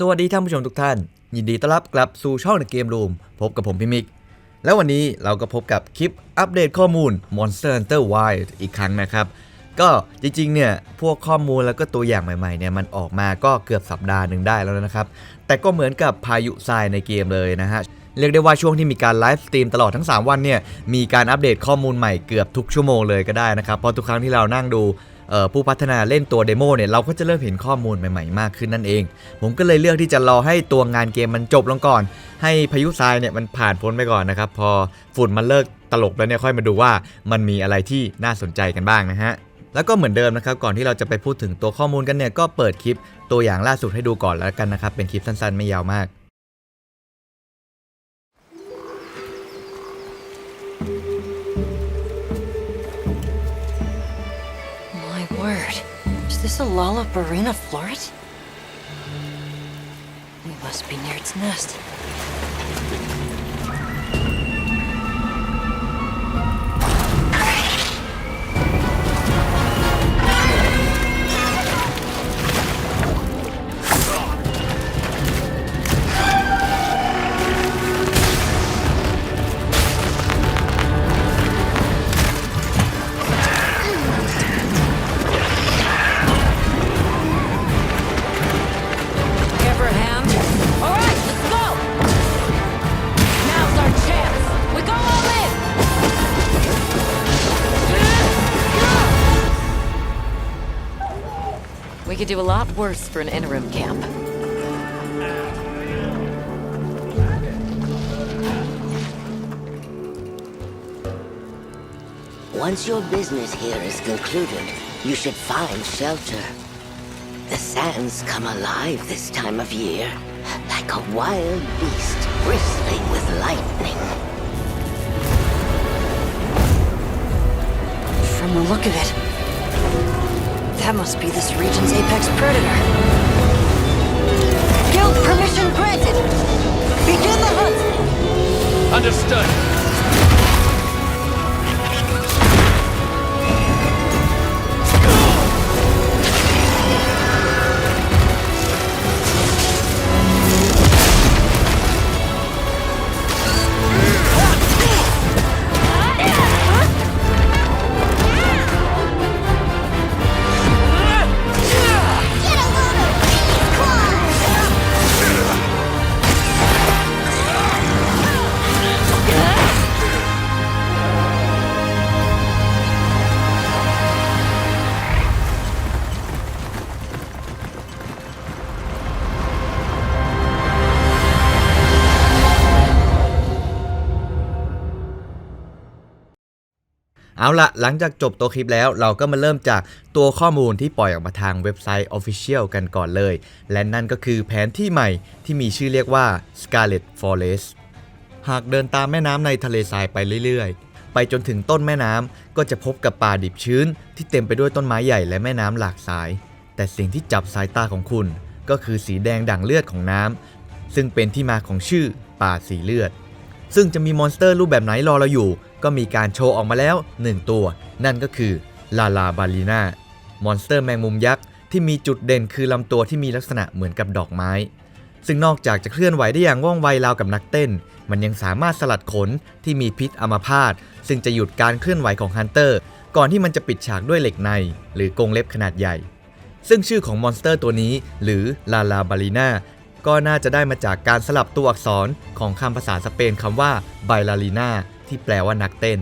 สวัสดีท่านผู้ชมทุกท่าน ยินดีต้อนรับกลับสู่ช่องในเกมรูมพบกับผมพี่มิก แล้ววันนี้เราก็พบกับคลิปอัปเดตข้อมูล Monster Hunter Wild อีกครั้งนะครับ ก็จริงๆเนี่ยพวกข้อมูลแล้วก็ตัวอย่างใหม่ๆเนี่ยมันออกมาก็เกือบสัปดาห์หนึ่งได้แล้วนะครับ แต่ก็เหมือนกับพายุทรายในเกมเลยนะฮะเรียกได้ว่าช่วงที่มีการไลฟ์สตรีมตลอดทั้ง 3 วันเนี่ยมีการอัปเดตข้อมูลใหม่เกือบทุกชั่วโมงเลยก็ได้นะครับเพราะทุกครั้งที่เรานั่งดู ผู้พัฒนาเล่นตัวเดโมเนี่ยเราก็จะเริ่มเห็นข้อมูลใหม่ๆมากขึ้นนั่นเอง ผมก็เลยเลือกที่จะรอให้ตัวงานเกมมันจบลงก่อน ให้พายุทรายเนี่ยมันผ่านพ้นไปก่อนนะครับ พอฝุ่นมันเลิกตลกแล้วเนี่ยค่อยมาดูว่ามันมีอะไรที่น่าสนใจกันบ้างนะฮะแล้วก็เหมือนเดิมนะครับก่อนที่เราจะไปพูดถึงตัวข้อมูลกันเนี่ยก็เปิดคลิปตัวอย่างล่าสุดให้ดูก่อนแล้วกันนะครับเป็นคลิปสั้นๆไม่ยาวมาก this a Lollabarina floret? We must be near its nest. Could do a lot worse for an interim camp. Once your business here is concluded, you should find shelter. The sands come alive this time of year, like a wild beast bristling with lightning. From the look of it, that must be this region's apex predator. Guild permission granted! Begin the hunt! Understood. เอาละหลังจากจบตัวคลิปแล้วเราก็มาเริ่มจากตัวข้อมูลที่ปล่อยออกมาทางเว็บไซต์ Official กันก่อนเลย และนั่นก็คือแผนที่ใหม่ที่มีชื่อเรียกว่า Scarlet Forest หากเดินตามแม่น้ำในทะเลทรายไปเรื่อยๆ ไปจนถึงต้นแม่น้ำก็จะพบกับป่าดิบชื้น ที่เต็มไปด้วยต้นไม้ใหญ่และแม่น้ำหลากสาย แต่สิ่งที่จับสายตาของคุณ ก็คือสีแดงด่างเลือดของน้ำซึ่งเป็นที่มาของชื่อป่าสีเลือด ซึ่งจะมีมอนสเตอร์รูปแบบไหนรอเราอยู่ ก็มีการโชว์ออกมาแล้ว 1 ตัว นั่นก็คือลาลาบาลีนามอนสเตอร์แมงมุมยักษ์ที่มีจุดเด่นคือลำตัวที่มีลักษณะเหมือนกับดอกไม้ ซึ่งนอกจากจะเคลื่อนไหวได้อย่างว่องไวราวกับนักเต้น มันยังสามารถสลัดขนที่มีพิษอัมาพาตซึ่งจะหยุดการเคลื่อนไหวของฮันเตอร์ ก่อนที่มันจะปิดฉากด้วยเหล็กใน หรือกรงเล็บขนาดใหญ่ซึ่งชื่อของมอนสเตอร์ตัวนี้ หรือลาลาบาลีนา ก็น่าจะได้มาจากการสลับตัวอักษรของคำภาษาสเปนคำว่าไบลาลีนาที่แปลว่านักเต้น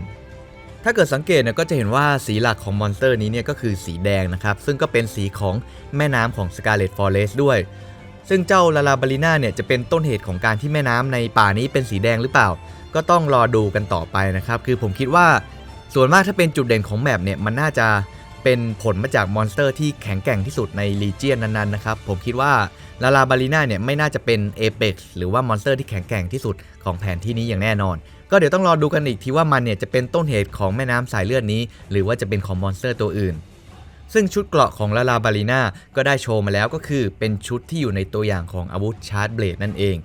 ถ้าเกิดสังเกตเนี่ยก็จะเห็นว่าสีหลักของมอนสเตอร์นี้เนี่ยก็คือสีแดงนะครับ ซึ่งก็เป็นสีของแม่น้ำของ Scarlet Forest ด้วย ซึ่งเจ้าลาลาบาลีนาเนี่ยจะเป็นต้นเหตุของการที่แม่น้ำในป่านี้เป็นสีแดงหรือเปล่า ก็ต้องรอดูกันต่อไปนะครับ คือผมคิดว่าส่วนมากถ้าเป็นจุดเด่นของแมปเนี่ยมันน่าจะ เป็นผลมาจากมอนสเตอร์ที่แข็งแกร่งที่สุดในลีเจียนนั้นๆนะครับ ผมคิดว่าลาลาบาลีนาเนี่ยไม่น่าจะเป็นเอเ x หรือว่ามอนสเตอร์ที่แข็งแกร่งที่สุดของแผนที่นี้อย่างแน่นอน ก็เดี๋ยวต้องรอดูกันอีกทีว่ามันเนี่ยจะเป็นต้นเหตุของแม่น้ำสายเลือดนี้ หรือว่าจะเป็นของมอนสเตอร์ตัวอื่น ซึ่งชุดเกราะของลาลาบาลีนาก็ได้โชว์มาแล้วก็คือเป็นชุดที่อยู่ในตัวอย่างของอาวุธชาร์จเบลดนั่นเอง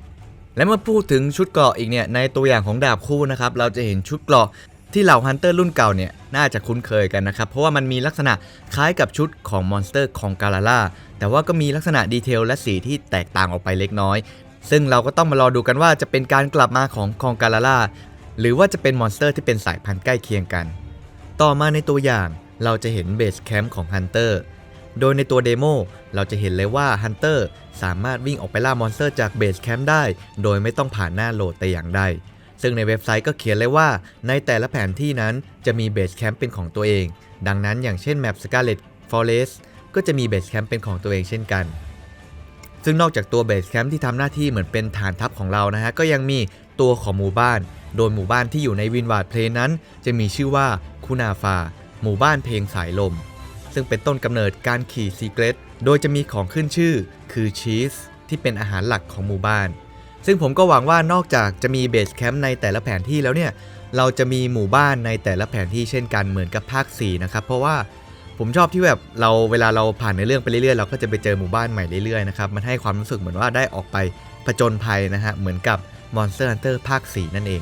และเมื่อพูดถึงชุดเกราะอีกเนี่ยในตัวอย่างของดาบคู่นะครับเราจะเห็นชุดเกราะ ที่เหล่าฮันเตอร์รุ่นเก่าเนี่ยน่าจะคุ้นเคยกันนะครับ เพราะว่ามันมีลักษณะคล้ายกับชุดของมอนสเตอร์ของกาลาล่าแต่ว่าก็มีลักษณะดีเทลและสีที่แตกต่างออกไปเล็กน้อย ซึ่งเราก็ต้องมารอดูกันว่าจะเป็นการกลับมาของคองกาลาล่าหรือว่าจะเป็นมอนสเตอร์ที่เป็นสายพันธุ์ใกล้เคียงกัน ต่อมาในตัวอย่างเราจะเห็นเบสแคมป์ของฮันเตอร์โดยในตัวเดโมเราจะเห็นเลยว่าฮันเตอร์สามารถวิ่งออกไปล่ามอนสเตอร์จากเบสแคมป์ได้ โดยไม่ต้องผ่านหน้าโหลดแต่อย่างใด ซึ่งในเว็บไซต์ก็เขียนเลยว่า ในแต่ละแผนที่นั้นจะมีเบสแคมป์เป็นของตัวเอง ดังนั้นอย่างเช่นแมป Scarlet Forest ก็จะมีเบสแคมป์เป็นของตัวเองเช่นกัน ซึ่งนอกจากตัวเบสแคมป์ที่ทำหน้าที่เหมือนเป็นฐานทัพของเรานะฮะ ก็ยังมีตัวของหมู่บ้าน โดยหมู่บ้านที่อยู่ในวินวาดเพลนนั้น จะมีชื่อว่าคุนาฟา หมู่บ้านเพลงสายลม ซึ่งเป็นต้นกำเนิดการขี่ซีเกรตโดยจะมีของขึ้นชื่อคือชีสที่เป็นอาหารหลักของหมู่บ้าน ซึ่งผมก็หวังว่านอกจากจะมีเบสแคมป์ในแต่ละแผนที่แล้วเนี่ย เราจะมีหมู่บ้านในแต่ละแผนที่เช่นกันเหมือนกับภาค 4 นะครับ เพราะว่าผมชอบที่แบบเราเวลาเราผ่านในเรื่องไปเรื่อยๆ เราก็จะไปเจอหมู่บ้านใหม่เรื่อยๆนะครับ มันให้ความรู้สึกเหมือนว่าได้ออกไปผจญภัยนะฮะ เหมือนกับ Monster Hunter ภาค 4 นั่นเอง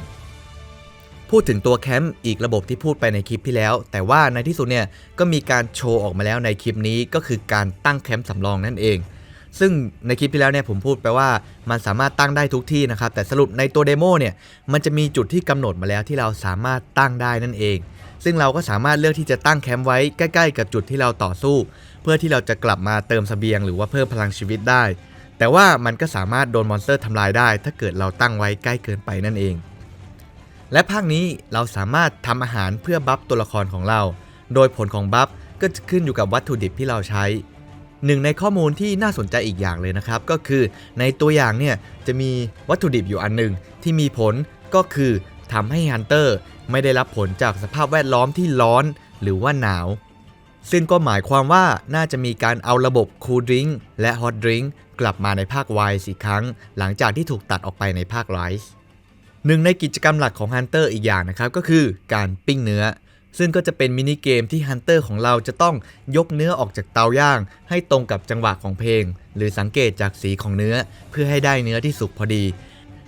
พูดถึงตัวแคมป์อีกระบบที่พูดไปในคลิปที่แล้ว แต่ว่าในที่สุดเนี่ยก็มีการโชว์ออกมาแล้วในคลิปนี้ก็คือการตั้งแคมป์สำรองนั่นเอง ซึ่งในคลิปที่แล้วเนี่ยผมพูดไปว่ามันสามารถตั้งได้ทุกที่นะครับ แต่สรุปในตัวเดโมเนี่ยมันจะมีจุดที่กำหนดมาแล้วที่เราสามารถตั้งได้นั่นเอง ซึ่งเราก็สามารถเลือกที่จะตั้งแคมป์ไว้ใกล้ ๆ กับจุดที่เราต่อสู้ เพื่อที่เราจะกลับมาเติมสเสบียง หรือว่าเพิ่มพลังชีวิตได้ แต่ว่ามันก็สามารถโดนมอนสเตอร์ทำลายได้ ถ้าเกิดเราตั้งไว้ใกล้เกินไปนั่นเอง และภาคนี้เราสามารถทำอาหารเพื่อบัฟตัวละครของเรา โดยผลของบัฟก็จะขึ้นอยู่กับวัตถุดิบที่เราใช้ หนึ่งในข้อมูลที่น่าสนใจอีกอย่างเลยนะครับ ก็คือในตัวอย่างเนี่ยจะมีวัตถุดิบอยู่อันหนึ่งที่มีผลก็คือทำให้ฮันเตอร์ไม่ได้รับผลจากสภาพแวดล้อมที่ร้อนหรือว่าหนาว ซึ่งก็หมายความว่าน่าจะมีการเอาระบบคูลดริงและฮอตดริงกลับมาในภาคไวส์อีกครั้ง หลังจากที่ถูกตัดออกไปในภาคไรส์หนึ่งในกิจกรรมหลักของฮันเตอร์อีกอย่างนะครับก็คือการปิ้งเนื้อ ซึ่งก็จะเป็นมินิเกมที่ฮันเตอร์ของเราจะต้องยกเนื้อออกจากเตาย่าง ให้ตรงกับจังหวะของเพลง หรือสังเกตจากสีของเนื้อ เพื่อให้ได้เนื้อที่สุกพอดี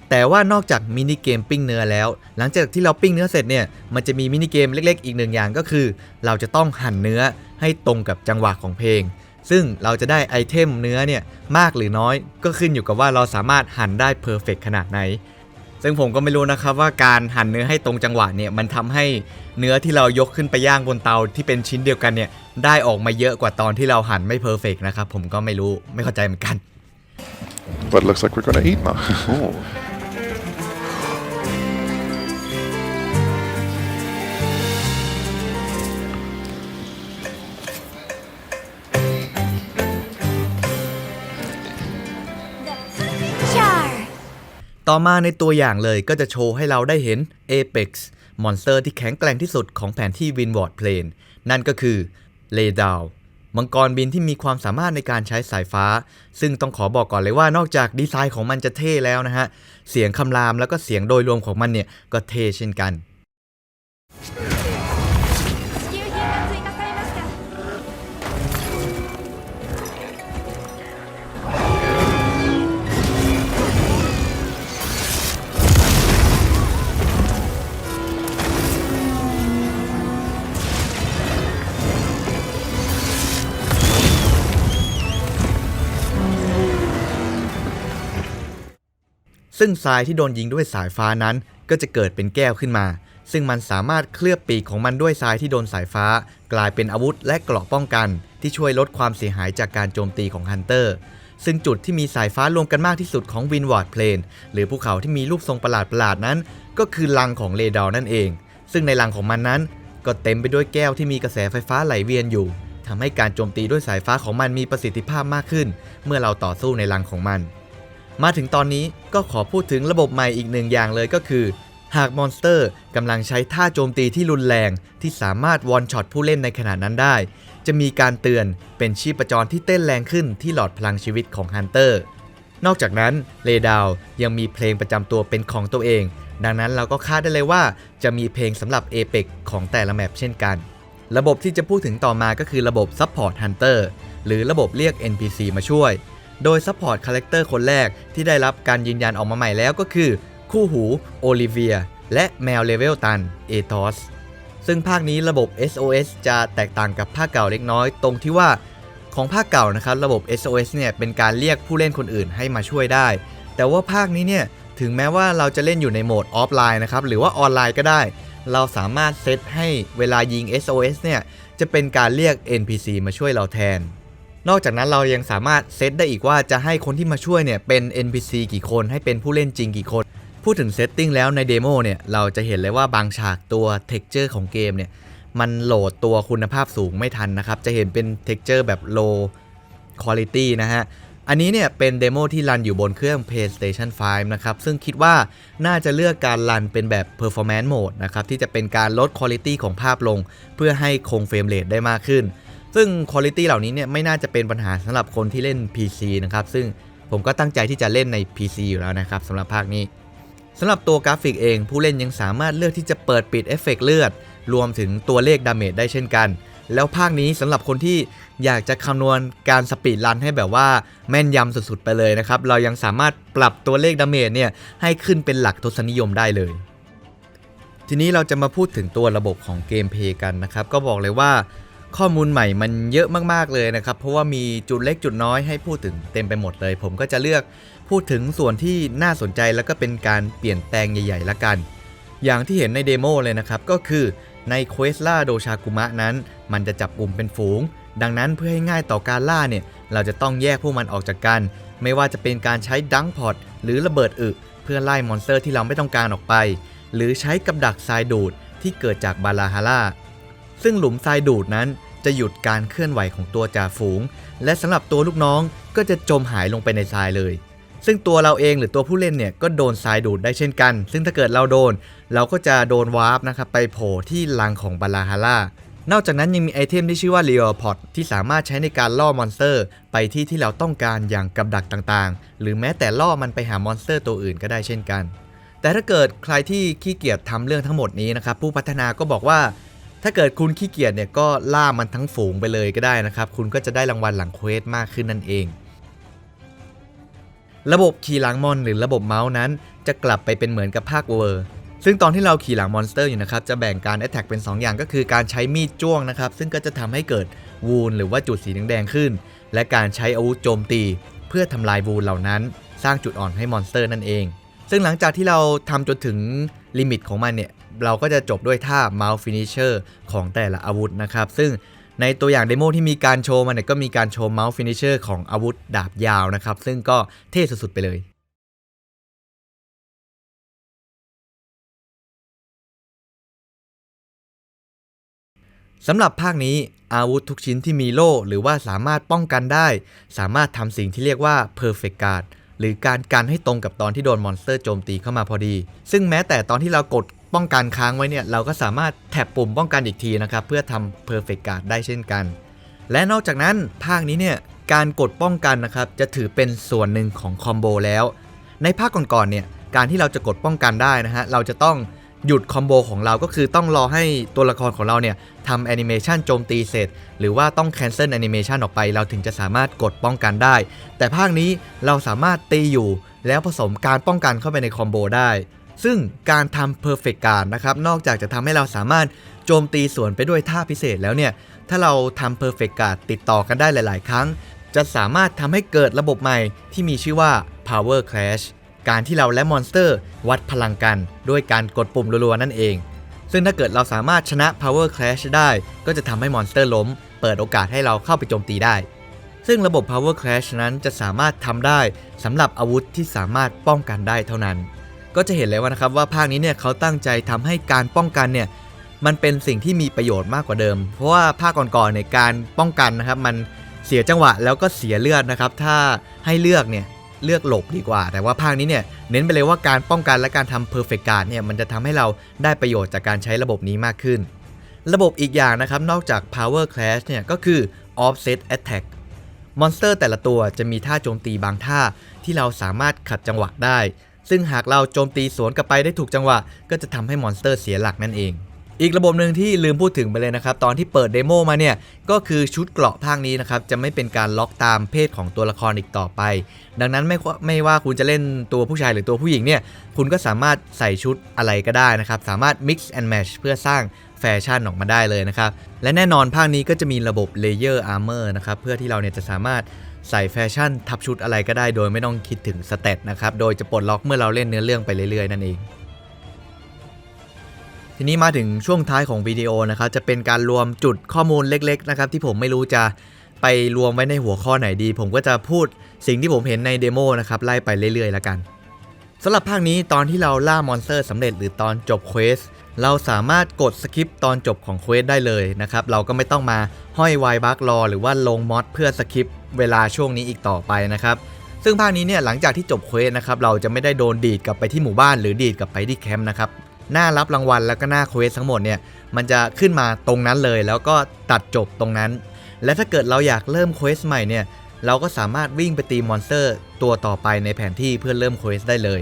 แต่ว่านอกจากมินิเกมปิ้งเนื้อแล้ว หลังจากที่เราปิ้งเนื้อเสร็จเนี่ยมันจะมีมินิเกมเล็กๆ อีกหนึ่งอย่างก็คือ เราจะต้องหั่นเนื้อให้ตรงกับจังหวะของเพลง ซึ่งเราจะได้ไอเทมเนื้อเนี่ยมากหรือน้อย ก็ขึ้นอยู่กับว่าเราสามารถหั่นได้เพอร์เฟกขนาดไหน ซึ่งผมก็ไม่รู้นะครับว่าการหั่นเนื้อให้ตรงจังหวะเนี่ยมันทำให้เนื้อที่เรายกขึ้นไปย่างบนเตาที่เป็นชิ้นเดียวกันเนี่ยได้ออกมาเยอะกว่าตอนที่เราหั่นไม่เพอร์เฟกนะครับผมก็ไม่รู้ไม่เข้าใจเหมือนกัน But it looks like we're gonna eat now. ต่อมาในตัวอย่างเลยก็จะโชว์ให้เราได้เห็น Apex มอนสเตอร์ที่แข็งแกร่งที่สุดของแผนที่ Winward Plane นั่นก็คือ l a y d o w n มังกรบินที่มีความสามารถในการใช้สายฟ้า ซึ่งต้องขอบอกก่อนเลยว่านอกจากดีไซน์ของมันจะเท่แล้วนะฮะ เสียงคำรามแล้วก็เสียงโดยรวมของมันเนี่ย ก็เท่เช่นกัน ซึ่งทรายที่โดนยิงด้วยสายฟ้านั้น ก็จะเกิดเป็นแก้วขึ้นมา ซึ่งมันสามารถเคลือบปีกของมันด้วยทรายที่โดนสายฟ้า กลายเป็นอาวุธและเกราะป้องกัน ที่ช่วยลดความเสียหายจากการโจมตีของฮันเตอร์ซึ่งจุดที่มีสายฟ้ารวมกันมากที่สุดของวินวอร์ดเพลนหรือภูเขาที่มีรูปทรงประหลาดๆนั้น ก็คือลังของเลดาวนั่นเอง ซึ่งในลังของมันนั้น ก็เต็มไปด้วยแก้วที่มีกระแสไฟฟ้าไหลเวียนอยู่ทำให้การโจมตีด้วยสายฟ้าของมันมีประสิทธิภาพมากขึ้น เมื่อเราต่อสู้ในลังของมัน มาถึงตอนนี้ก็ขอพูดถึงระบบใหม่อีกหนึ่งอย่างเลยก็คือ หากมอนสเตอร์กำลังใช้ท่าโจมตีที่รุนแรง ที่สามารถวอนช็อตผู้เล่นในขณะนั้นได้ จะมีการเตือนเป็นชีพจรที่เต้นแรงขึ้นที่หลอดพลังชีวิตของฮันเตอร์นอกจากนั้นเลดาวยังมีเพลงประจำตัวเป็นของตัวเอง ดังนั้นเราก็คาดได้เลยว่าจะมีเพลงสำหรับเอเปกของแต่ละแมปเช่นกัน ระบบที่จะพูดถึงต่อมาก็คือระบบ Support Hunter หรือระบบเรียก NPC มาช่วย โดย Support Character คนแรกที่ได้รับการยืนยันออกมาใหม่แล้วก็คือ คู่หูโอลิเวีย และแมวเลเวลตันเอทอสซึ่งภาคนี้ระบบ SOS จะแตกต่างกับภาคเก่าเล็กน้อย ตรงที่ว่าของภาคเก่านะครับระบบ SOS เนี่ยเป็นการเรียกผู้เล่นคนอื่นให้มาช่วยได้ แต่ว่าภาคนี้เนี่ยถึงแม้ว่าเราจะเล่นอยู่ในโหมดออฟไลน์นะครับหรือว่าออนไลน์ก็ได้ เราสามารถเซตให้เวลายิง SOS เนี่ยจะเป็นการเรียก NPC มาช่วยเราแทน นอกจากนั้นเรายังสามารถเซตได้อีกว่าจะให้คนที่มาช่วยเนี่ยเป็น NPC กี่คนให้เป็นผู้เล่นจริงกี่คน พูดถึงเซตติ้งแล้วในเดโมเนี่ยเราจะเห็นเลยว่าบางฉากตัว Texture ของเกมเนี่ยมันโหลดตัวคุณภาพสูงไม่ทันนะครับ จะเห็นเป็น Texture แบบ low quality นะฮะ อันนี้เนี่ยเป็นเดโมที่รันอยู่บนเครื่อง PlayStation 5 นะครับ ซึ่งคิดว่าน่าจะเลือกการรันเป็นแบบ Performance Mode นะครับ ที่จะเป็นการลด Quality ของภาพลง เพื่อให้คงเฟรมเรทได้มากขึ้น ซึ่ง Quality เหล่านี้เนี่ยไม่น่าจะเป็นปัญหาสำหรับคนที่เล่น PC นะครับ ซึ่งผมก็ตั้งใจที่จะเล่นใน PC อยู่แล้วนะครับสำหรับภาคนี้สำหรับตัวกราฟิกเอง ผู้เล่นยังสามารถเลือกที่จะเปิดปิดเอฟเฟกต์เลือด รวมถึงตัวเลขดาเมจได้เช่นกัน แล้วภาคนี้สำหรับคนที่อยากจะคำนวณการสปีดรันให้แบบว่าแม่นยำสุดๆไปเลยนะครับ เรายังสามารถปรับตัวเลขดาเมจเนี่ยให้ขึ้นเป็นหลักทศนิยมได้เลย ทีนี้เราจะมาพูดถึงตัวระบบของเกมเพลย์กันนะครับ ก็บอกเลยว่า ข้อมูลใหม่มันเยอะมาก ๆ เลยนะครับ เพราะว่ามีจุดเล็กจุดน้อยให้พูดถึงเต็มไปหมดเลย ผมก็จะเลือกพูดถึงส่วนที่น่าสนใจแล้วก็เป็นการเปลี่ยนแปลงใหญ่ ๆ ละกัน อย่างที่เห็นในเดโมเลยนะครับ ก็คือในเควสล่าโดชากุมะนั้น มันจะจับกลุ่มเป็นฝูง ดังนั้นเพื่อให้ง่ายต่อการล่าเนี่ย เราจะต้องแยกพวกมันออกจากกัน ไม่ว่าจะเป็นการใช้ดังพอตหรือระเบิดอึเพื่อไล่มอนสเตอร์ที่เราไม่ต้องการออกไป หรือใช้กับดักทรายดูดที่เกิดจากบาลาฮาร่า ซึ่งหลุมทรายดูดนั้นจะหยุดการเคลื่อนไหวของตัวจ่าฝูง และสำหรับตัวลูกน้องก็จะจมหายลงไปในทรายเลย ซึ่งตัวเราเองหรือตัวผู้เล่นเนี่ยก็โดนทรายดูดได้เช่นกัน ซึ่งถ้าเกิดเราโดน เราก็จะโดนวาร์ปนะครับไปโผล่ที่ลังของบาลาฮาร่านอกจากนั้นยังมีไอเทมที่ชื่อว่าเรียลพอ t ที่สามารถใช้ในการล่อมอนสเตอร์ ไปที่ที่เราต้องการอย่างกับดักต่างๆ หรือแม้แต่ล่อมันไปหามอนสเตอร์ตัวอื่นก็ได้เช่นกัน แต่ถ้าเกิดใครที่ขี้เกียจทำเรื่องทั้งหมดนี้นะครับผู้พัฒนาก็บอกว่า ถ้าเกิดคุณขี้เกียจเนี่ยก็ล่ามันทั้งฝูงไปเลยก็ได้นะครับ คุณก็จะได้รางวัลหลังเควสมากขึ้นนั่นเอง ระบบขี่หลังมอนหรือระบบเมาส์นั้น จะกลับไปเป็นเหมือนกับภาคเวอร์ซึ่งตอนที่เราขี่หลังมอนสเตอร์อยู่นะครับจะแบ่งการแอ t แทกเป็น 2 อย่างก็คือการใช้มีดจ้วงนะครับซึ่งก็จะทำให้เกิดวูนหรือว่าจุดสีแดงๆขึ้น และการใช้อาวุธโจมตี เพื่อทำลายวูนเหล่านั้น สร้างจุดอ่อนให้มอนสเตอร์นั่นเอง ซึ่งหลังจากที่เราทำจนถึงลิมิตของมันเนี่ย เราก็จะจบด้วยท่า Mount Finisher ของแต่ละอาวุธนะครับ ซึ่งในตัวอย่างเดโมที่มีการโชว์มันเนี่ยก็มีการโชว์ Mount Finisher ของอาวุธดาบยาวนะครับ ซึ่งก็เท่สุดๆไปเลยสำหรับภาคนี้อาวุธทุกชิ้นที่มีโล่หรือว่าสามารถป้องกันได้ สามารถทำสิ่งที่เรียกว่า perfect guard หรือการกันให้ตรงกับตอนที่โดนมอนสเตอร์โจมตีเข้ามาพอดี ซึ่งแม้แต่ตอนที่เรากด ป้องกันค้างไว้เนี่ยเราก็สามารถแท็บปุ่มป้องกันอีกทีนะครับเพื่อทำ perfect guard ได้เช่นกัน และนอกจากนั้นภาคนี้เนี่ยการกดป้องกันนะครับจะถือเป็นส่วนหนึ่งของคอมโบแล้ว ในภาคก่อนๆเนี่ยการที่เราจะกดป้องกันได้นะฮะเราจะต้องหยุดคอมโบของเราก็คือต้องรอให้ตัวละครของเราเนี่ยทำแอนิเมชันโจมตีเสร็จ หรือว่าต้องแคนเซิลแอนิเมชันออกไป เราถึงจะสามารถกดป้องกันได้ แต่ภาคนี้เราสามารถตีอยู่แล้วผสมการป้องกันเข้าไปในคอมโบได้ ซึ่งการทำ perfect guard นะครับนอกจากจะทำให้เราสามารถโจมตีสวนไปด้วยท่าพิเศษแล้วเนี่ย ถ้าเราทำ perfect guard ติดต่อกันได้หลาย ๆ ครั้ง จะสามารถทำให้เกิดระบบใหม่ที่มีชื่อว่า power clash การที่เราและมอนสเตอร์วัดพลังกันด้วยการกดปุ่มรัว ๆ นั่นเอง ซึ่งถ้าเกิดเราสามารถชนะ power clash ได้ ก็จะทำให้มอนสเตอร์ล้ม เปิดโอกาสให้เราเข้าไปโจมตีได้ซึ่งระบบ power clash นั้นจะสามารถทำได้สำหรับอาวุธที่สามารถป้องกันได้เท่านั้น ก็จะเห็นเลยว่านะครับว่าภาคนี้เนี่ยเขาตั้งใจทำให้การป้องกันเนี่ยมันเป็นสิ่งที่มีประโยชน์มากกว่าเดิม เพราะว่าภาคก่อนๆในยการป้องกันนะครับมันเสียจังหวะแล้วก็เสียเลือดนะครับถ้าให้เลือกเนี่ยเลือกหลบดีกว่า แต่ว่าภาคนี้เนี่ยเน้นไปเลยว่าการป้องกันและการทำ perfect guard เนี่ยมันจะทำให้เราได้ประโยชน์จากการใช้ระบบนี้มากขึ้น ระบบอีกอย่างนะครับนอกจาก power clash เนี่ยก็คือ offset attack มอนสเตอร์แต่ละตัวจะมีท่าโจมตีบางท่าที่เราสามารถขัดจังหวะได้ ซึ่งหากเราโจมตีสวนกลับไปได้ถูกจังหวะ ก็จะทำให้มอนสเตอร์เสียหลักนั่นเอง อีกระบบหนึ่งที่ลืมพูดถึงไปเลยนะครับ ตอนที่เปิดเดโมมาเนี่ย ก็คือชุดเกราะภาคนี้นะครับ จะไม่เป็นการล็อกตามเพศของตัวละครอีกต่อไป ดังนั้นไม่ว่าไม่ว่าคุณจะเล่นตัวผู้ชายหรือตัวผู้หญิงเนี่ย คุณก็สามารถใส่ชุดอะไรก็ได้นะครับ สามารถ mix and match เพื่อสร้างแฟชั่นออกมาได้เลยนะครับ และแน่นอนภาคนี้ก็จะมีระบบเลเยอร์อาร์เมอร์นะครับ เพื่อที่เราเนี่ยจะสามารถ ใส่แฟชั่นทับชุดอะไรก็ได้โดยไม่ต้องคิดถึงสเตตนะครับ โดยจะปลดล็อกเมื่อเราเล่นเนื้อเรื่องไปเรื่อยๆ นั่นเอง ทีนี้มาถึงช่วงท้ายของวิดีโอนะครับ จะเป็นการรวมจุดข้อมูลเล็กๆนะครับที่ผมไม่รู้จะไปรวมไว้ในหัวข้อไหนดี ผมก็จะพูดสิ่งที่ผมเห็นในเดโมนะครับไล่ไปเรื่อยๆ แล้วกันสำหรับภาคนี้ตอนที่เราล่ามอนสเตอร์สำเร็จหรือตอนจบเควส เราสามารถกดสคิปตอนจบของเควสได้เลยนะครับเราก็ไม่ต้องมาห้อยไวบักรอ หรือว่าลงมอดเพื่อสคิปเวลาช่วงนี้อีกต่อไปนะครับซึ่งภาคนี้เนี่ยหลังจากที่จบเควสนะครับเราจะไม่ได้โดนดีดกลับไปที่หมู่บ้านหรือดีดกลับไปที่แคมป์นะครับหน้ารับรางวัลแล้วก็หน้าเควสทั้งหมดเนี่ยมันจะขึ้นมาตรงนั้นเลย แล้วก็ตัดจบตรงนั้น และถ้าเกิดเราอยากเริ่มเควสใหม่เนี่ยเราก็สามารถวิ่งไปตีมอนสเตอร์ ตัวต่อไปในแผนที่เพื่อเริ่มเควสได้เลย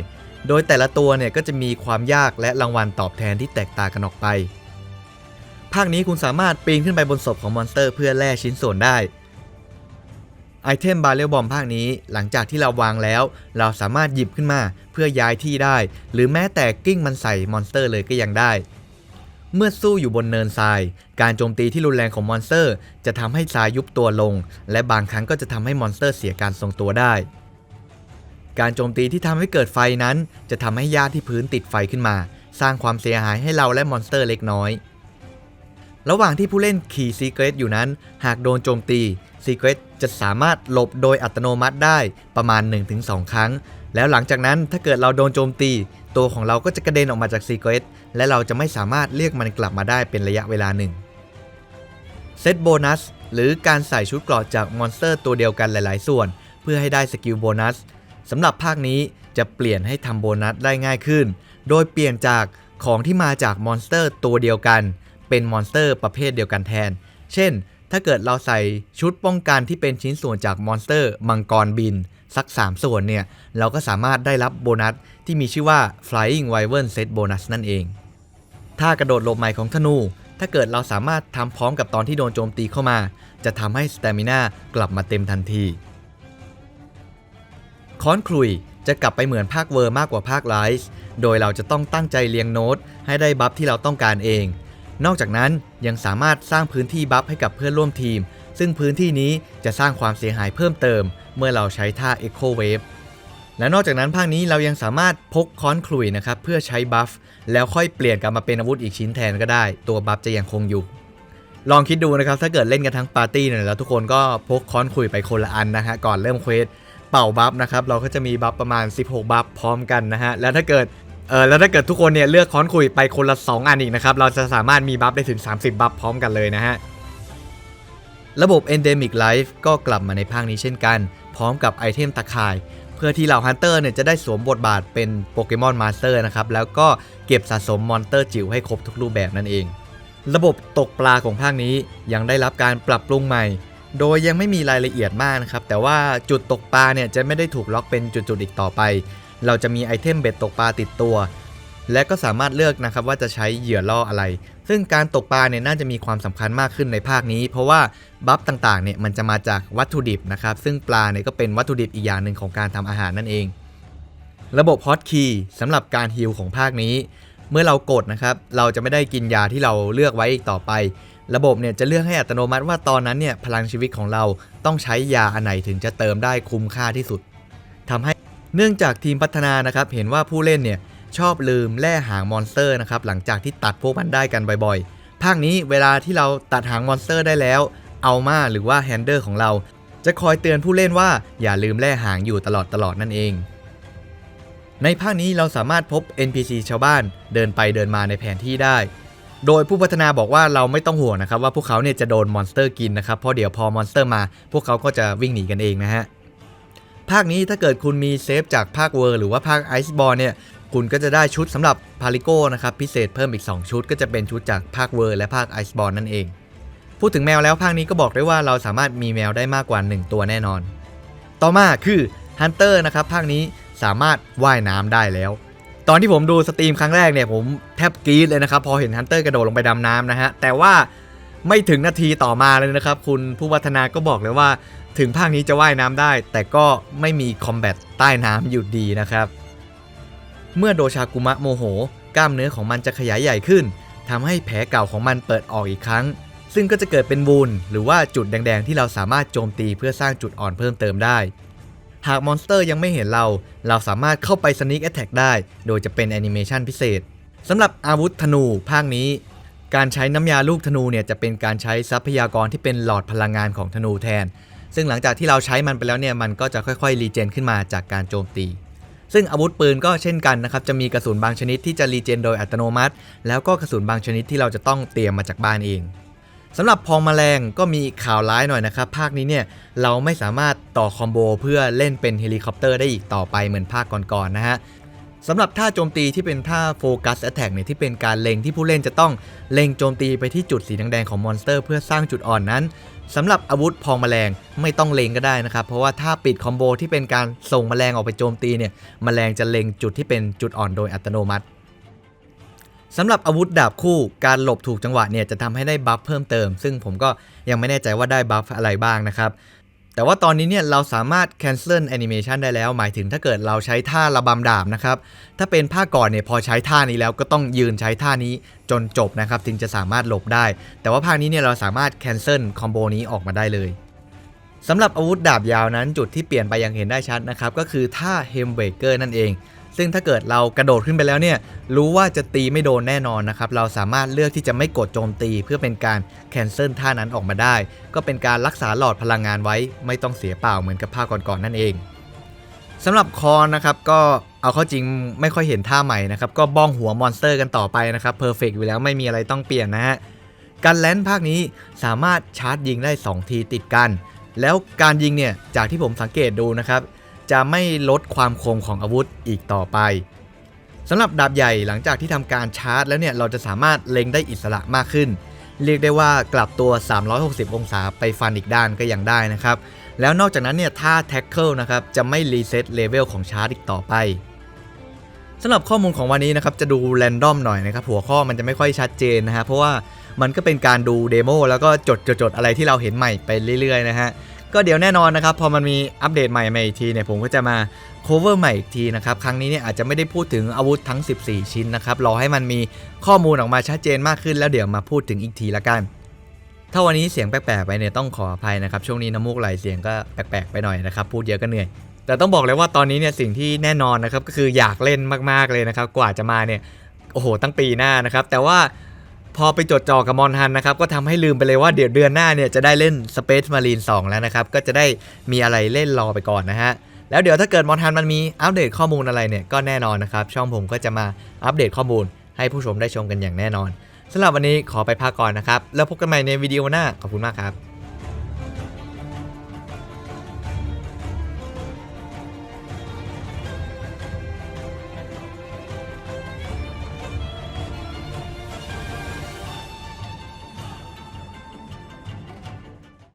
โดยแต่ละตัวเนี่ยก็จะมีความยากและรางวัลตอบแทนที่แตกต่างกันออกไป ภาคนี้คุณสามารถปีนขึ้นไปบนศพของมอนสเตอร์เพื่อแล่ชิ้นส่วนได้ ไอเทมบาเรลบอมภาคนี้หลังจากที่เราวางแล้ว เราสามารถหยิบขึ้นมาเพื่อย้ายที่ได้ หรือแม้แต่กิ้งมันใส่มอนสเตอร์เลยก็ยังได้เมื่อสู้อยู่บนเนินทราย การโจมตีที่รุนแรงของมอนสเตอร์ จะทำให้ทรายยุบตัวลง และบางครั้งก็จะทำให้มอนสเตอร์เสียการทรงตัวได้ การโจมตีที่ทำให้เกิดไฟนั้น จะทำให้หญ้าที่พื้นติดไฟขึ้นมา สร้างความเสียหายให้เราและมอนสเตอร์เล็กน้อย ระหว่างที่ผู้เล่นขี่ซีเกรตอยู่นั้น หากโดนโจมตีซีเกรตจะสามารถหลบโดยอัตโนมัติได้ประมาณ 1-2 ครั้ง แล้วหลังจากนั้นถ้าเกิดเราโดนโจมตี ตัวของเราก็จะกระเด็นออกมาจากซีเกรตและเราจะไม่สามารถเรียกมันกลับมาได้เป็นระยะเวลาหนึ่งเซตโบนัสหรือการใส่ชุดเกราะจากมอนสเตอร์ตัวเดียวกันหลาย ๆ ส่วน เพื่อให้ได้สกิลโบนัส สำหรับภาคนี้จะเปลี่ยนให้ทำโบนัสได้ง่ายขึ้น โดยเปลี่ยนจากของที่มาจากมอนสเตอร์ตัวเดียวกัน เป็นมอนสเตอร์ประเภทเดียวกันแทน เช่น ถ้าเกิดเราใส่ชุดป้องกันที่เป็นชิ้นส่วนจากมอนสเตอร์มังกรบิน สัก 3 ส่วนเนี่ย เราก็สามารถได้รับโบนัสที่มีชื่อว่า Flying Wyvern Set Bonus นั่นเอง ถ้ากระโดดหลบใหม่ของธนู ถ้าเกิดเราสามารถทำพร้อมกับตอนที่โดนโจมตีเข้ามา จะทำให้สเตมิน่ากลับมาเต็มทันที ค้อนคลุยจะกลับไปเหมือนภาคเวอร์มากกว่าภาคไลฟ์โดยเราจะต้องตั้งใจเรียงโน้ตให้ได้บัฟที่เราต้องการเอง นอกจากนั้นยังสามารถสร้างพื้นที่บัฟให้กับเพื่อนร่วมทีม ซึ่งพื้นที่นี้จะสร้างความเสียหายเพิ่มเติม เมื่อเราใช้ท่า Echo Wave และนอกจากนั้นภาคนี้เรายังสามารถพกค้อนขลุยนะครับเพื่อใช้บัฟแล้วค่อยเปลี่ยนกลับมาเป็นอาวุธอีกชิ้นแทนก็ได้ ตัวบัฟจะยังคงอยู่ ลองคิดดูนะครับถ้าเกิดเล่นกันทั้งปาร์ตี้เนี่ยแล้วทุกคนก็พกค้อนขลุยไปคนละอันนะฮะก่อนเริ่มเควส เป่าบัฟนะครับเราก็จะมีบัฟประมาณ 16 บัฟพร้อมกันนะฮะแล้วถ้าเกิดเออแล้วถ้าเกิดทุกคนเนี่ยเลือกค้อนขลุ่ยไปคนละ 2 อันอีกนะครับเราจะสามารถมีบัฟได้ถึง 30 บัฟพร้อมกันเลยนะฮะระบบ Endemic Life ก็กลับมาในภาคนี้เช่นกัน พร้อมกับไอเทมตะข่าย เพื่อที่เหล่าฮันเตอร์เนี่ยจะได้สวมบทบาทเป็นโปเกมอนมาสเตอร์นะครับแล้วก็เก็บสะสมมอนเตอร์จิ๋วให้ครบทุกรูปแบบนั่นเอง ระบบตกปลาของภาคนี้ยังได้รับการปรับปรุงใหม่ โดยยังไม่มีรายละเอียดมากนะครับ แต่ว่าจุดตกปลาเนี่ยจะไม่ได้ถูกล็อกเป็นจุดๆอีกต่อไป เราจะมีไอเทมเบ็ดตกปลาติดตัว และก็สามารถเลือกนะครับว่าจะใช้เหยื่อล่ออะไร ซึ่งการตกปลาเนี่ยน่าจะมีความสำคัญมากขึ้นในภาคนี้ เพราะว่าบัฟต่างๆเนี่ยมันจะมาจากวัตถุดิบนะครับ ซึ่งปลาเนี่ยก็เป็นวัตถุดิบอีกอย่างหนึ่งของการทำอาหารนั่นเอง ระบบฮอตคีย์สำหรับการฮิลของภาคนี้ เมื่อเรากดนะครับ เราจะไม่ได้กินยาที่เราเลือกไว้อีกต่อไป ระบบเนี่ยจะเลือกให้อัตโนมัติว่าตอนนั้นเนี่ยพลังชีวิตของเราต้องใช้ยาอันไหนถึงจะเติมได้คุ้มค่าที่สุดทำให้เนื่องจากทีมพัฒนานะครับเห็นว่าผู้เล่นเนี่ยชอบลืมแล่หางมอนสเตอร์นะครับหลังจากที่ตัดพวกมันได้กันบ่อยๆ ภาคนี้เวลาที่เราตัดหางมอนสเตอร์ได้แล้วเอามาหรือว่าแฮนเดอร์ของเรา จะคอยเตือนผู้เล่นว่าอย่าลืมแล่หางอยู่ตลอดตลอดนั่นเอง ในภาคนี้เราสามารถพบ NPC ชาวบ้านเดินไปเดินมาในแผนที่ได้ โดยผู้พัฒนาบอกว่าเราไม่ต้องห่วงนะครับว่าพวกเขาเนี่ยจะโดนมอนสเตอร์กินนะครับเพราะเดี๋ยวพอมอนสเตอร์มา พวกเขาก็จะวิ่งหนีกันเองนะฮะภาคนี้ถ้าเกิดคุณมีเซฟจากภาคเวอร์หรือว่าภาคไอซ์บอลเนี่ยคุณก็จะได้ชุดสำหรับพาริโก้นะครับพิเศษเพิ่มอีก 2 ชุด ก็จะเป็นชุดจากภาคเวอร์และภาคไอซ์บอลนั่นเอง พูดถึงแมวแล้วภาคนี้ก็บอกได้ว่าเราสามารถมีแมวได้มากกว่า 1 ตัวแน่นอน ต่อมาคือฮันเตอร์นะครับภาคนี้สามารถว่ายน้ำได้แล้ว ตอนที่ผมดูสตรีมครั้งแรกเนี่ยผมแทบกรี๊ดเลยนะครับ พอเห็นฮันเตอร์กระโดดลงไปดำน้ำนะฮะ แต่ว่าไม่ถึงนาทีต่อมาเลยนะครับ คุณผู้พัฒนาก็บอกเลยว่า ถึงภาคนี้จะว่ายน้ำได้ แต่ก็ไม่มีคอมแบทใต้น้ำอยู่ดีนะครับ เมื่อโดชากุมะโมโห กล้ามเนื้อของมันจะขยายใหญ่ขึ้นทำให้แผลเก่าของมันเปิดออกอีกครั้ง ซึ่งก็จะเกิดเป็นวูนหรือว่าจุดแดงๆ ที่เราสามารถโจมตีเพื่อสร้างจุดอ่อนเพิ่มเติมได้ หากมอนสเตอร์ยังไม่เห็นเรา เราสามารถเข้าไปสนิ k แอ t แทกได้ โดยจะเป็นแอนิเมชันพิเศษสำหรับอาวุธธนูภาคนี้ การใช้น้ำยาลูกธนูเนี่ยจะเป็นการใช้ทรัพยากรที่เป็นหลอดพลังงานของธนูแทน ซึ่งหลังจากที่เราใช้มันไปแล้วเนี่ยมันก็จะค่อยๆรีเจนขึ้นมาจากการโจมตี ซึ่งอาวุธปืนก็เช่นกันนะครับจะมีกระสุนบางชนิดที่จะรีเจนโดยอัตโนมัติ แล้วก็กระสุนบางชนิดที่เราจะต้องเตรียมมาจากบ้านเอง สำหรับพองแมลงก็มีข่าวร้ายหน่อยนะครับ ภาคนี้เนี่ยเราไม่สามารถต่อคอมโบเพื่อเล่นเป็นเฮลิคอปเตอร์ได้อีกต่อไปเหมือนภาคก่อนๆนะฮะสำหรับท่าโจมตีที่เป็นท่าโฟกัสแอ t แทกเนี่ยที่เป็นการเล็งที่ผู้เล่นจะต้องเล็งโจมตีไปที่จุดสีแดงๆของมอนสเตอร์เพื่อสร้างจุดอ่อนนั้นสำหรับอาวุธพองแมลงไม่ต้องเลงก็ได้นะครับ เพราะว่าถ้าปิดคอมโบที่เป็นการส่งแมลงออกไปโจมตีเนี่ยแมลงจะเล็งจุดที่เป็นจุดอ่อนโดยอัตโนมัติ สำหรับอาวุธดาบคู่การหลบถูกจังหวะเนี่ยจะทำให้ได้บัฟเพิ่มเติม ซึ่งผมก็ยังไม่แน่ใจว่าได้บัฟอะไรบ้างนะครับแต่ว่าตอนนี้เนี่ยเราสามารถ cancel animation ได้แล้ว หมายถึงถ้าเกิดเราใช้ท่าระบำดาบนะครับ ถ้าเป็นภาคก่อนเนี่ยพอใช้ท่านี้แล้วก็ต้องยืนใช้ท่านี้จนจบนะครับถึงจะสามารถหลบได้ แต่ว่าภาคนี้เนี่ยเราสามารถ cancel คอมโบนี้ออกมาได้เลยสำหรับอาวุธดาบยาวนั้นจุดที่เปลี่ยนไปอย่างเห็นได้ชัดนะครับก็คือท่า hem breaker นั่นเอง ซึ่งถ้าเกิดเรากระโดดขึ้นไปแล้วเนี่ยรู้ว่าจะตีไม่โดนแน่นอนนะครับเราสามารถเลือกที่จะไม่กดโจมตี เพื่อเป็นการ cancel ท่านั้นออกมาได้ ก็เป็นการรักษาหลอดพลังงานไว้ ไม่ต้องเสียเปล่าเหมือนกับภาคก่อนๆนั่นเองสำหรับคอนนะครับก็เอาเข้าจริงไม่ค่อยเห็นท่าใหม่นะครับก็บ้องหัวมอนสเตอร์กันต่อไปนะครับเพอร์เฟกอยู่แล้วไม่มีอะไรต้องเปลี่ยนนะฮะการแลนด์ภาคนี้สามารถชาร์จยิงได้ 2 ทีติดกัน แล้วการยิงเนี่ยจากที่ผมสังเกตดูนะครับ จะไม่ลดความคมของอาวุธอีกต่อไปสำหรับดาบใหญ่หลังจากที่ทำการชาร์จแล้วเนี่ยเราจะสามารถเล็งได้อิสระมากขึ้น เรียกได้ว่ากลับตัว 360 องศาไปฟันอีกด้านก็ยังได้นะครับ แล้วนอกจากนั้นเนี่ยท่า tackle นะครับจะไม่รีเซ็ตเลเวลของชาร์จอีกต่อไปสำหรับข้อมูลของวันนี้นะครับจะดูแรนดอมหน่อยนะครับหัวข้อมันจะไม่ค่อยชัดเจนนะฮะเพราะว่ามันก็เป็นการดูเดโมแล้วก็จดจดๆๆอะไรที่เราเห็นใหม่ไปเรื่อยๆนะฮะ ก็เดี๋ยวแน่นอนนะครับ พอมันมีอัปเดตใหม่มาอีกทีเนี่ยผมก็จะมา cover ใหม่อีกทีนะครับ ครั้งนี้เนี่ยอาจจะไม่ได้พูดถึงอาวุธทั้ง 14 ชิ้นนะครับ รอให้มันมีข้อมูลออกมาชัดเจนมากขึ้น แล้วเดี๋ยวมาพูดถึงอีกทีละกัน ถ้าวันนี้เสียงแปลกๆไปเนี่ยต้องขออภัยนะครับ ช่วงนี้น้ำมูกไหลเสียงก็แปลกๆไปหน่อยนะครับ พูดเยอะก็เหนื่อย แต่ต้องบอกเลยว่าตอนนี้เนี่ยสิ่งที่แน่นอนนะครับก็คืออยากเล่นมากๆเลยนะครับ กว่าจะมาเนี่ยโอ้โหตั้งปีหน้านะครับ แต่ว่า พอไปจดจ่อกับมอนฮันนะครับก็ทำให้ลืมไปเลยว่าเดี๋ยวเดือนหน้าเนี่ยจะได้เล่น Space Marine 2 แล้วนะครับ ก็จะได้มีอะไรเล่นรอไปก่อนนะฮะ แล้วเดี๋ยวถ้าเกิดมอนฮันมันมีอัปเดตข้อมูลอะไรเนี่ยก็แน่นอนนะครับ ช่องผมก็จะมาอัปเดตข้อมูล ให้ผู้ชมได้ชมกันอย่างแน่นอนสำหรับวันนี้ขอไปพักก่อนนะครับ แล้วพบกันใหม่ในวิดีโอหน้าขอบคุณมากครับ